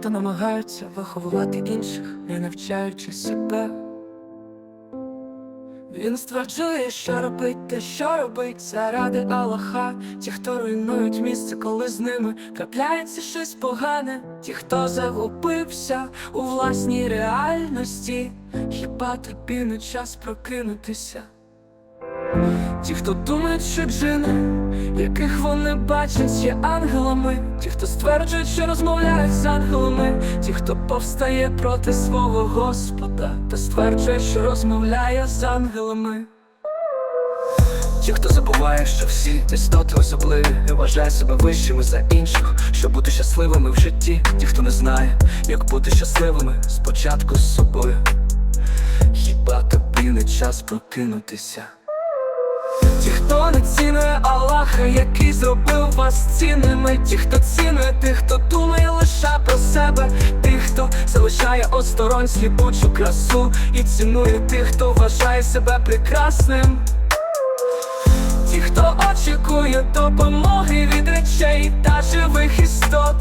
хто намагаються виховувати інших, не навчаючи себе. Він стверджує, що робить те, що робить заради Аллаха. Ті, хто руйнують місце, коли з ними трапляється щось погане. Ті, хто загубився у власній реальності, хіба тобі не час прокинутися? Ті, хто думають, що джини, яких вони бачать, є ангелами, ті, хто стверджують, що розмовляють з ангелами, ті, хто повстає проти свого Господа, та стверджує, що розмовляє з ангелами. Ті, хто забуває, що всі істоти особливі і вважає себе вищими за інших, щоб бути щасливими в житті, ті, хто не знає, як бути щасливими спочатку з собою. Хіба тобі не час прокинутися? Ті, хто не цінує Аллаха, який зробив вас цінними, ті, хто цінує тих, хто думає лише про себе, тих, хто залишає осторонь сліпучу красу, і цінує тих, хто вважає себе прекрасним. Ті, хто очікує допомоги від речей та живих істот,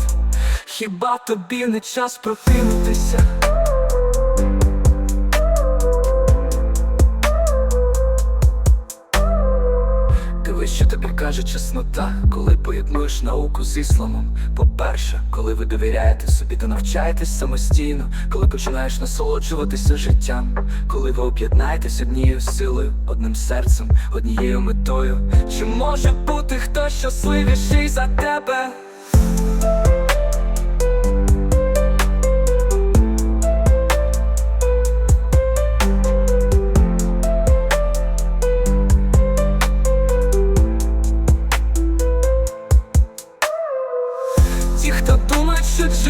хіба тобі не час прокинутися? Каже чеснота, коли поєднуєш науку з ісламом. По-перше, коли ви довіряєте собі та навчаєтесь самостійно, коли починаєш насолоджуватися життям, коли ви об'єднаєтесь однією силою, одним серцем, однією метою. Чи може бути хтось щасливіший за тебе?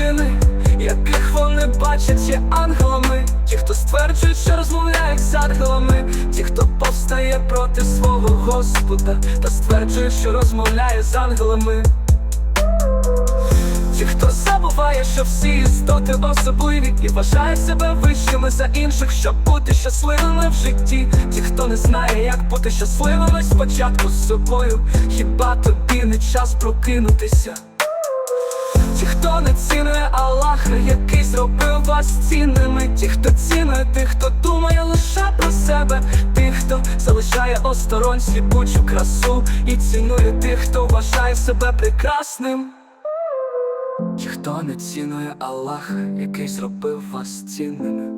Що джини, яких вони бачать, є ангелами, ті, хто стверджують, що розмовляють з ангелами, ті, хто повстає проти свого Господа, та стверджує, що розмовляє з ангелами. Ті, хто забуває, що всі істоти особливі і вважає себе вищими за інших, щоб бути щасливими в житті. Ті, хто не знає, як бути щасливими спочатку з собою, хіба тобі не час прокинутися? Ті, хто не цінує Аллаха, який зробив вас цінними, ті, хто цінує тих, хто думає лише про себе, тих, хто залишає осторонь сліпучу красу, і цінує тих, хто вважає себе прекрасним. Ті, хто не цінує Аллаха, який зробив вас цінними.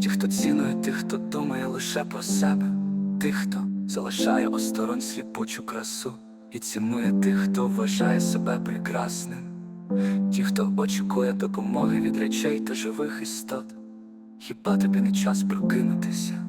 Ті, хто цінує тих, хто думає лише про себе, тих, хто залишає осторонь сліпучу красу, і цінує тих, хто вважає себе прекрасним, ті, хто очікує допомоги від речей та живих істот. Хіба тобі не час прокинутися?